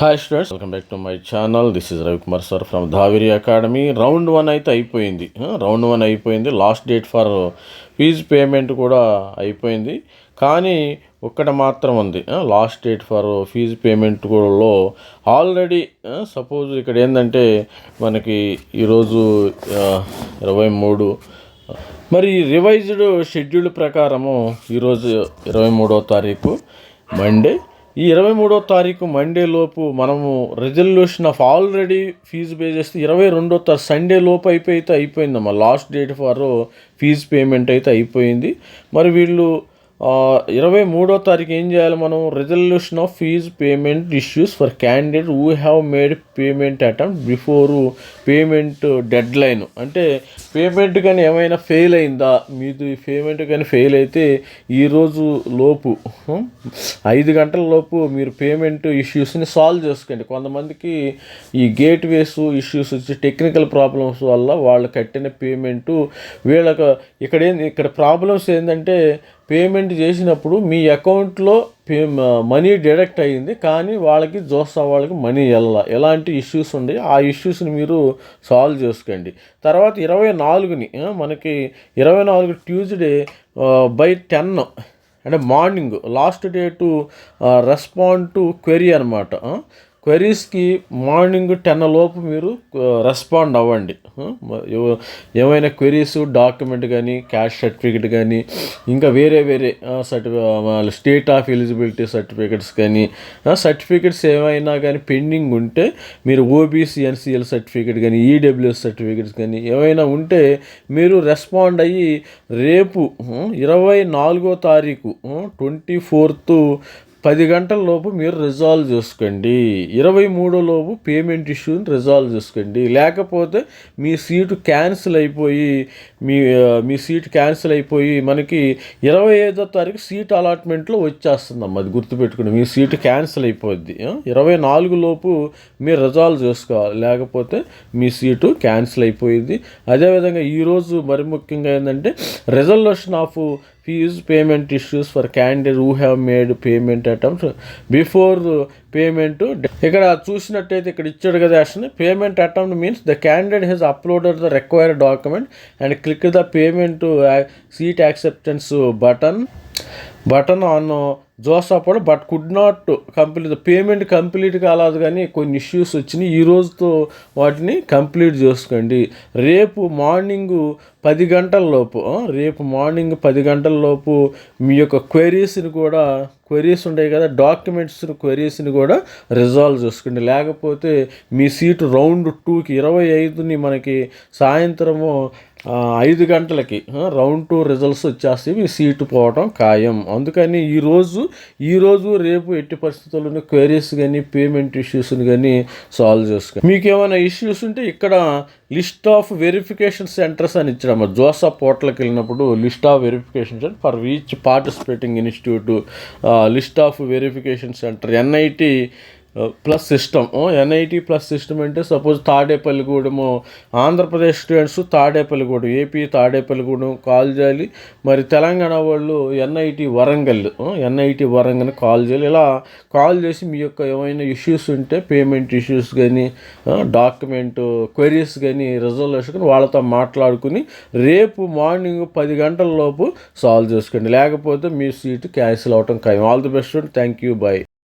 Hi students welcome back to my channel this is Ravikumar sir from Dhaviri academy round one అయితే అయిపోయింది. Round one అయిపోయింది. Last date for fee payment కూడా అయిపోయింది. కానీ ఒక్కటి మాత్రం ఉంది. Last date for fee payment కూడా ఆల్రెడీ సపోజ్ ఇక్కడ ఏంటంటే మనకి ఈరోజు ఇరవై మూడు మరి రివైజ్డ్ షెడ్యూల్ ప్రకారము ఈరోజు ఇరవై మూడో తారీఖు మండే ఈ ఇరవై మూడో తారీఖు మండే లోపు మనము resolution of already fee pay చేస్తే ఇరవై రెండో తారీఖు సండే లోపు అయిపోయితే అయిపోయిందమ్మా. Last date for fee payment అయితే అయిపోయింది. మరి వీళ్ళు ఇరవై మూడో తారీఖు ఏం చేయాలి మనం? Resolution of fee payment issues for candidate who have made payment attempt before payment deadline అంటే పేమెంట్ కానీ ఏమైనా ఫెయిల్ అయిందా? మీది పేమెంట్ కానీ ఫెయిల్ అయితే ఈరోజు లోపు ఐదు గంటల లోపు మీరు పేమెంట్ ఇష్యూస్ని సాల్వ్ చేసుకోండి. కొంతమందికి ఈ గేట్వేస్ ఇష్యూస్ వచ్చి టెక్నికల్ ప్రాబ్లమ్స్ వల్ల వాళ్ళు కట్టిన పేమెంటు వీళ్ళకి ఇక్కడ ఏంది ఇక్కడ ప్రాబ్లమ్స్ ఏంటంటే పేమెంట్ చేసినప్పుడు మీ అకౌంట్లో పే మనీ డిడక్ట్ అయ్యింది కానీ వాళ్ళకి జోస్తా వాళ్ళకి మనీ వెళ్ళ ఎలాంటి ఇష్యూస్ ఉన్నాయి ఆ ఇష్యూస్ని మీరు సాల్వ్ చేసుకోండి. తర్వాత ఇరవై నాలుగుని మనకి ఇరవై నాలుగు ట్యూస్డే బై టెన్ అంటే morning last day to respond to query అనమాట క్వెరీస్కి మార్నింగ్ టెన్ లోపు మీరు రెస్పాండ్ అవ్వండి. ఏమైనా క్వెరీస్ డాక్యుమెంట్ కానీ క్యాష్ సర్టిఫికేట్ కానీ ఇంకా వేరే వేరే సర్టిఫి స్టేట్ ఆఫ్ ఎలిజిబిలిటీ సర్టిఫికేట్స్ కానీ సర్టిఫికేట్స్ ఏమైనా కానీ పెండింగ్ ఉంటే మీరు ఓబీసీ ఎన్సిఎల్ సర్టిఫికేట్ కానీ ఈడబ్ల్యూఎస్ సర్టిఫికెట్స్ కానీ ఏమైనా ఉంటే మీరు రెస్పాండ్ అయ్యి రేపు ఇరవై నాలుగో తారీఖు ట్వంటీ ఫోర్త్ పది గంటల లోపు మీరు రిజాల్వ్ చేసుకోండి. ఇరవై మూడో లోపు పేమెంట్ ఇష్యూని రిజాల్వ్ చేసుకోండి. లేకపోతే మీ సీటు క్యాన్సిల్ అయిపోయి మీ మీ సీటు క్యాన్సిల్ అయిపోయి మనకి ఇరవై ఐదో తారీఖు సీట్ అలాట్మెంట్లో వచ్చేస్తుందమ్మా. అది గుర్తుపెట్టుకుని మీ సీటు క్యాన్సిల్ అయిపోద్ది. ఇరవై నాలుగు లోపు మీరు రిజాల్వ్ చేసుకోవాలి. లేకపోతే మీ సీటు క్యాన్సిల్ అయిపోయింది. అదేవిధంగా ఈరోజు మరి ముఖ్యంగా ఏంటంటే resolution of fee payment issues for candidate who have made payment attempt before payment ఇక్కడ చూసినట్టయితే ఇక్కడ ఇచ్చాడు కదా action payment attempt means the candidate has uploaded the required document and click the payment seat acceptance button button on జోసాపడు but could not complete payment complete కాలేదు కానీ కొన్ని issues వచ్చినాయి. ఈ రోజుతో వాటిని కంప్లీట్ చేసుకోండి. రేపు మార్నింగ్ పది గంటల్లోపు రేపు మార్నింగ్ పది గంటల్లోపు మీ యొక్క క్వెరీస్ని కూడా క్వెరీస్ ఉంటాయి కదా డాక్యుమెంట్స్ క్వెరీస్ని కూడా రిజాల్వ్ చేసుకోండి లేకపోతే మీ సీటు రౌండ్ టూకి ఇరవై ఐదుని మనకి సాయంత్రము ఐదు గంటలకి రౌండ్ టూ రిజల్ట్స్ వచ్చేస్తే మీ సీటు పోవడం ఖాయం. అందుకని ఈరోజు ఈరోజు రేపు ఎట్టి పరిస్థితుల్లోనూ క్వైరీస్ కానీ పేమెంట్ ఇష్యూస్ని కానీ సాల్వ్ చేసుకోండి మీకు ఏమైనా ఇష్యూస్ ఉంటే ఇక్కడ లిస్ట్ ఆఫ్ వెరిఫికేషన్ సెంటర్స్ అని ఇచ్చాము జోసా పోర్టల్కి వెళ్ళినప్పుడు list of verification center for each participating institute list of verification center NIT plus system NIT plus system అంటే suppose Tadepalligudem Andhra Pradesh students Tadepalligudem AP Tadepalligudem call చేయాలి మరి తెలంగాణ వాళ్ళు NIT Warangal uh, NIT Warangal call చేయాలి ఇలా call చేసి మీ యొక్క ఏమైనా ఇష్యూస్ ఉంటే పేమెంట్ ఇష్యూస్ కానీ డాక్యుమెంట్ క్వెరీస్ కానీ రిజల్యూషన్ వాళ్ళతో మాట్లాడుకుని రేపు మార్నింగ్ పది గంటల లోపు సాల్వ్ చేసుకోండి. లేకపోతే మీ సీట్ క్యాన్సిల్ అవటం ఖాయం. All the best thank you bye